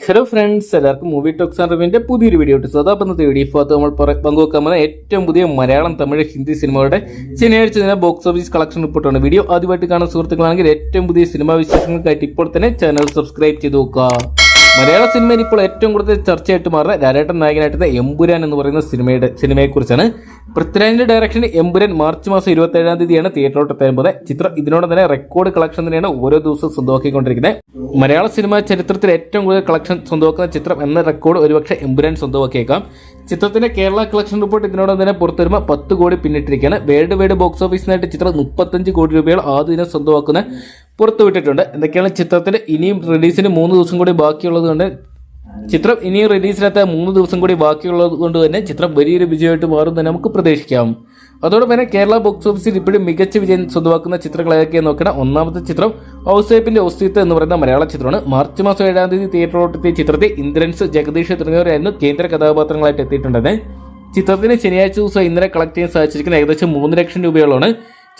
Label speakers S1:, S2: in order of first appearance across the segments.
S1: Hello friends എല്ലാവർക്കും movie talks റിവ്യൂവിന്റെ പുതിയൊരു വീഡിയോ ഇട്ട് സദാ ഇന്നത്തെ വീഡിയോ ഭാഗത്ത് നമ്മൾ പങ്കുവെക്കാൻ പോകുന്ന ഏറ്റവും പുതിയ മലയാളം തമിഴ് ഹിന്ദി സിനിമകളുടെ ശനിയാഴ്ച ദിന ബോക്സ് ഓഫീസ് കളക്ഷൻ റിപ്പോർട്ടാണ് വീഡിയോ ആദ്യമായിട്ട് കാണുന്ന സുഹൃത്തുക്കളാണെങ്കിൽ ഏറ്റവും പുതിയ സിനിമാ വിശേഷങ്ങൾക്കായിട്ട് ഇപ്പോൾ തന്നെ ചാനൽ സബ്സ്ക്രൈബ് ചെയ്ത് നോക്കുക. മലയാള സിനിമയിൽ ഇപ്പോൾ ഏറ്റവും കൂടുതൽ ചർച്ചയായിട്ട് മാറുന്ന രാരേട്ടൻ നായകനായിട്ടുള്ള എമ്പുരാൻ എന്ന് പറയുന്ന സിനിമയുടെ സിനിമയെക്കുറിച്ചാണ്. പൃഥ്വിരാജിന്റെ ഡയറക്ഷൻ എമ്പുരാൻ മാർച്ച് മാസം ഇരുപത്തി ഏഴാം തീയതിയാണ് തിയേറ്ററിലോട്ട് എത്തുമ്പോൾ ചിത്രം ഇതിനോടൊപ്പം തന്നെ റെക്കോർഡ് കളക്ഷൻ തന്നെയാണ് ഓരോ ദിവസവും സ്വന്തമാക്കിക്കൊണ്ടിരിക്കുന്നത്. മലയാള സിനിമ ചരിത്രത്തിൽ ഏറ്റവും കൂടുതൽ കളക്ഷൻ സ്വന്തമാക്കുന്ന ചിത്രം എന്ന റെക്കോർഡ് ഒരുപക്ഷെ എമ്പുരാൻ സ്വന്തമാക്കിയേക്കാം. ചിത്രത്തിന്റെ കേരള കളക്ഷൻ റിപ്പോർട്ട് ഇതിനോടൊപ്പം തന്നെ പുറത്തു വരുമ്പോൾ പത്ത് കോടി പിന്നിട്ടിരിക്കുകയാണ്. വേൾഡ് വൈഡ് ബോക്സ് ഓഫീസിനായിട്ട് ചിത്രം മുപ്പത്തഞ്ച് കോടി രൂപയോളം ആദ്യ സ്വന്തമാക്കുന്ന പുറത്തുവിട്ടിട്ടുണ്ട് എന്തൊക്കെയാണ് ചിത്രത്തിൽ ഇനിയും റിലീസിന് മൂന്ന് ദിവസം കൂടി ബാക്കിയുള്ളത് കൊണ്ട് ചിത്രം ഇനിയും റിലീസിനകത്ത് മൂന്ന് ദിവസം കൂടി ബാക്കിയുള്ളത് കൊണ്ട് തന്നെ ചിത്രം വലിയൊരു വിജയമായിട്ട് മാറും എന്ന് നമുക്ക് പ്രതീക്ഷിക്കാം. അതോടൊപ്പം തന്നെ കേരള ബോക്സ് ഓഫീസിൽ ഇപ്പോഴും മികച്ച വിജയം സ്വന്തമാക്കുന്ന ചിത്രങ്ങൾ ഏതൊക്കെയെന്ന് നോക്കണം. ഒന്നാമത്തെ ചിത്രം ഔസേപ്പിന്റെ ഒസ്തിത്വം എന്ന് പറയുന്ന മലയാള ചിത്രമാണ്. മാർച്ച് മാസം ഏഴാം തീയതി തിയേറ്ററിലോട്ടെത്തിയ ചിത്രത്തെ ഇന്ദ്രൻസ് ജഗദീഷ് തുടങ്ങിയവരായിരുന്നു കേന്ദ്ര കഥാപാത്രങ്ങളായിട്ട് എത്തിയിട്ടുണ്ടെന്ന്. ചിത്രത്തിന് ശനിയാഴ്ച ദിവസം ഇന്നലെ കളക്ട് ചെയ്യാൻ സാധിച്ചിരിക്കുന്ന ഏകദേശം മൂന്ന് ലക്ഷം രൂപയോളാണ്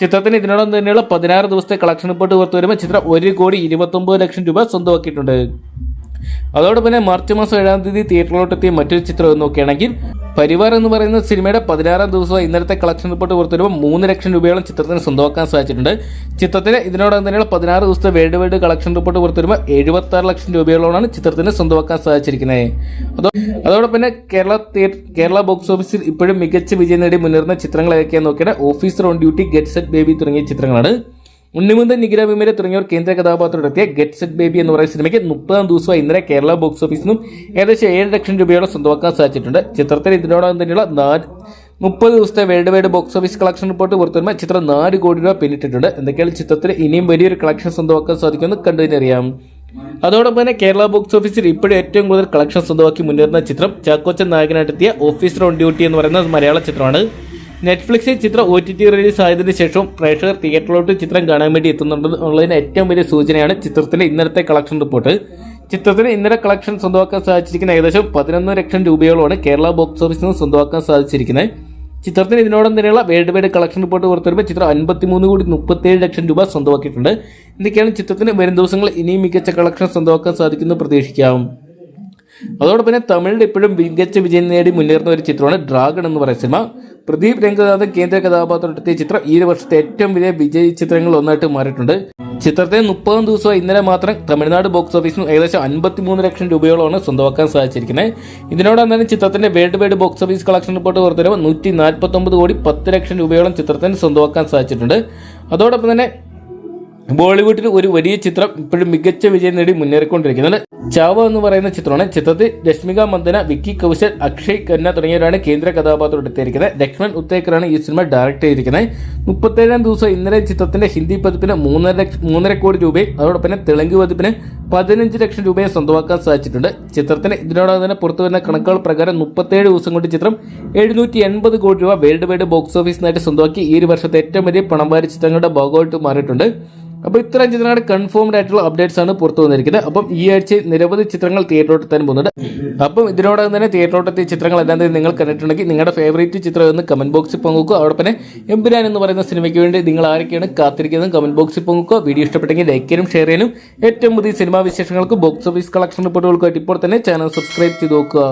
S1: ചിത്രത്തിന് ഇതിനോടൊപ്പം തന്നെയുള്ള പതിനാറ് ദിവസത്തെ കളക്ഷൻ റിപ്പോർട്ട് പുറത്തു വരുമ്പോൾ ചിത്രം ഒരു കോടി ഇരുപത്തൊമ്പത് ലക്ഷം രൂപ സ്വന്തമാക്കിയിട്ടുണ്ട്. അതോടൊപ്പം തന്നെ മാർച്ച് മാസം ഏഴാം തീയതി തിയേറ്ററിലോട്ട് എത്തിയ മറ്റൊരു ചിത്രം എന്ന് നോക്കുകയാണെങ്കിൽ പരിവാർ എന്ന് പറയുന്ന സിനിമയുടെ പതിനാറാം ദിവസം ഇന്നലത്തെ കളക്ഷൻ റിപ്പോർട്ട് പുറത്തു വരുമ്പോൾ മൂന്ന് ലക്ഷം രൂപയോളം ചിത്രത്തിന് സ്വന്തമാക്കാൻ സാധിച്ചിട്ടുണ്ട്. ചിത്രത്തിന് ഇതിനോടൊപ്പം തന്നെയുള്ള പതിനാറ് ദിവസത്തെ വേൾഡ് വൈഡ് കളക്ഷൻ റിപ്പോർട്ട് പുറത്തു വരുമ്പോൾ എഴുപത്തി ആറ് ലക്ഷം രൂപയോളമാണ് ചിത്രത്തിന് സ്വന്തമാക്കാൻ സാധിച്ചിരിക്കുന്നത്. അതോ അതോടൊപ്പം തന്നെ കേരള കേരള ബോക്സ് ഓഫീസിൽ ഇപ്പോഴും മികച്ച വിജയം നേടി മുന്നേറുന്ന ചിത്രങ്ങൾ ഏതൊക്കെയാണെന്ന് നോക്കിയാൽ officer on duty get set baby തുടങ്ങിയ ചിത്രങ്ങളാണ്. ഉണ്ണിമുന്തൻ നിഖില വിമരെ തുടങ്ങിയവർ കേന്ദ്ര കഥാപാത്രത്തിലെത്തിയ ഗെറ്റ് സെറ്റ് ബേബി എന്ന് പറയുന്ന സിനിമയ്ക്ക് മുപ്പതാം ദിവസമായി ഇന്നലെ കേരള ബോക്സ് ഓഫീസിൽ നിന്നും ഏകദേശം ഏഴ് ലക്ഷം രൂപയോളം സ്വന്തമാക്കാൻ സാധിച്ചിട്ടുണ്ട്. ചിത്രത്തിൽ ഇതിനോടൊപ്പം തന്നെയുള്ള നാല് മുപ്പത് ദിവസത്തെ world wide box office collection report പുറത്തുവരുമ്പോൾ ചിത്രം നാല് കോടി രൂപ പിന്നിട്ടിട്ടുണ്ട്. എന്തൊക്കെയാണ് ചിത്രത്തിൽ ഇനിയും വലിയൊരു കളക്ഷൻ സ്വന്തമാക്കാൻ സാധിക്കുമെന്ന് കണ്ടതിനറിയാം അതോടൊപ്പം തന്നെ കേരള ബോക്സ് ഓഫീസിൽ ഇപ്പോഴും ഏറ്റവും കൂടുതൽ കളക്ഷൻ സ്വന്തമാക്കി മുന്നേറുന്ന ചിത്രം ചാക്കോച്ചൻ നായകനായിട്ടെത്തിയ ഓഫീസർ ഓൺ ഡ്യൂട്ടി എന്ന് പറയുന്ന മലയാള ചിത്രമാണ്. നെറ്റ്ഫ്ലിക്സിൽ ചിത്രം ഒ ടി ടി റിലീസ് ആയതിനു പ്രേക്ഷകർ തിയേറ്ററിലോട്ട് ചിത്രം കാണാൻ വേണ്ടി എത്തുന്നുണ്ടെന്നുള്ളതിന് ഏറ്റവും വലിയ സൂചനയാണ് ചിത്രത്തിലെ ഇന്നലത്തെ കളക്ഷൻ റിപ്പോർട്ട് ചിത്രത്തിന് ഇന്നലെ കളക്ഷൻ സ്വന്തമാക്കാൻ സാധിച്ചിരിക്കുന്ന ഏകദേശം പതിനൊന്ന് ലക്ഷം രൂപയോളമാണ് കേരള ബോക്സ് ഓഫീസിൽ നിന്ന് സ്വന്തമാക്കാൻ സാധിച്ചിരിക്കുന്നത്. ചിത്രത്തിന് ഇതിനോടൊപ്പം തന്നെയുള്ള വേൾഡ് വൈഡ് കളക്ഷൻ റിപ്പോർട്ട് പുറത്തുവരുമ്പോൾ ചിത്രം അൻപത്തിമൂന്ന് കോടി മുപ്പത്തേഴ് ലക്ഷം രൂപ സ്വന്തമാക്കിയിട്ടുണ്ട്. എന്തൊക്കെയാണ് ചിത്രത്തിന് വരും ദിവസങ്ങളിൽ ഇനിയും മികച്ച കളക്ഷൻ സ്വന്തമാക്കാൻ സാധിക്കുമെന്ന് പ്രതീക്ഷിക്കാം. അതോടൊപ്പം തന്നെ തമിഴിൽ ഇപ്പോഴും മികച്ച വിജയം നേടി മുന്നേറുന്ന ഒരു ചിത്രമാണ് ഡ്രാഗൺ എന്ന് പറയുന്ന സിനിമ. പ്രദീപ് രംഗനാഥൻ കേന്ദ്ര കഥാപാത്രത്തെ ചിത്രം ഈ വർഷത്തെ ഏറ്റവും വലിയ വിജയ ചിത്രങ്ങളിൽ ഒന്നായിട്ട് മാറിയിട്ടുണ്ട്. ചിത്രത്തെ മുപ്പതാം ദിവസം ഇന്നലെ മാത്രം തമിഴ്നാട് ബോക്സ് ഓഫീസിൽ ഏകദേശം അൻപത്തിമൂന്ന് ലക്ഷം രൂപയോളമാണ് സ്വന്തമാക്കാൻ സാധിച്ചിരിക്കുന്നത്. ഇതിനോടൊപ്പം തന്നെ ചിത്രത്തിന്റെ world wide box office collection report പുറത്തുവരുമ്പോൾ നൂറ്റി നാൽപ്പത്തൊമ്പത് കോടി പത്ത് ലക്ഷം രൂപയോളം ചിത്രത്തിന് സ്വന്തമാക്കാൻ സാധിച്ചിട്ടുണ്ട്. അതോടൊപ്പം തന്നെ ബോളിവുഡിൽ ഒരു വലിയ ചിത്രം ഇപ്പോഴും മികച്ച വിജയം നേടി മുന്നേറിക്കൊണ്ടിരിക്കുന്നത്. ചാവ എന്ന് പറയുന്ന ചിത്രമാണ്. ചിത്രത്തിൽ രശ്മിക മന്ദന വിക്കി കൗശൽ അക്ഷയ് ഖന്ന തുടങ്ങിയവരാണ് കേന്ദ്ര കഥാപാത്രം എടുത്തിരിക്കുന്നത് ലക്ഷ്മൺ ഉത്തേക്കറാണ് ഈ സിനിമ ഡയറക്ട് ചെയ്തിരിക്കുന്നത്. മുപ്പത്തേഴാം ദിവസം ഇന്നലെ ചിത്രത്തിന്റെ ഹിന്ദി പതിപ്പിന് മൂന്നര ലക്ഷം മൂന്നര കോടി രൂപയും അതോടൊപ്പം തന്നെ തെലുങ്ക് പതിപ്പിന് പതിനഞ്ച് ലക്ഷം രൂപയും സ്വന്തമാക്കാൻ സാധിച്ചിട്ടുണ്ട്. ചിത്രത്തിന് ഇതിനോടൊപ്പം തന്നെ പുറത്തു വരുന്ന കണക്കുകൾ പ്രകാരം മുപ്പത്തേഴ് ദിവസം കൊണ്ട് ചിത്രം എഴുന്നൂറ്റി എൺപത് കോടി രൂപ വേൾഡ് വൈഡ് ബോക്സ് ഓഫീസിനായിട്ട് സ്വന്തമാക്കി. ഈ ഒരു വർഷത്തെ ഏറ്റവും വലിയ പണം വാരി ചിത്രങ്ങളുടെ ഭാഗമായിട്ട് മാറിയിട്ടുണ്ട്. അപ്പോൾ ഇത്രയും ചിത്രങ്ങളുടെ കൺഫേംഡ് ആയിട്ടുള്ള അപ്ഡേറ്റ്സ് ആണ് പുറത്തു വന്നിരിക്കുന്നത്. അപ്പം ഈ ആഴ്ച നിരവധി ചിത്രങ്ങൾ തിയേറ്ററിലോട്ട് തന്നെ പോകുന്നുണ്ട്. അപ്പം ഇതിനോടകം തന്നെ തിയേറ്ററിലോട്ട് എത്തിയ ചിത്രങ്ങൾ എല്ലാം നിങ്ങൾ കണ്ടിട്ടുണ്ടെങ്കിൽ നിങ്ങളുടെ ഫേവറേറ്റ് ചിത്രം എന്ന് കമന്റ് ബോക്സിൽ പങ്കുവെക്കുക. അതോടൊപ്പം തന്നെ എമ്പുരാൻ എന്ന് പറയുന്ന സിനിമയ്ക്ക് വേണ്ടി നിങ്ങൾ ആരൊക്കെയാണ് കാത്തിരിക്കുന്നത് കമന്റ് ബോക്സിൽ പങ്കുവെക്കുക. വീഡിയോ ഇഷ്ടപ്പെട്ടെങ്കിൽ ലൈക്ക് ചെയ്യാനും ഷെയർ ചെയ്യാനും. ഏറ്റവും പുതിയ സിനിമാ വിശേഷങ്ങൾക്ക് ബോക്സ് ഓഫീസ് കളക്ഷൻ റിപ്പോർട്ടുകൾക്കായിട്ട് ഇപ്പോൾ തന്നെ ചാനൽ സബ്സ്ക്രൈബ് ചെയ്ത് നോക്കുക.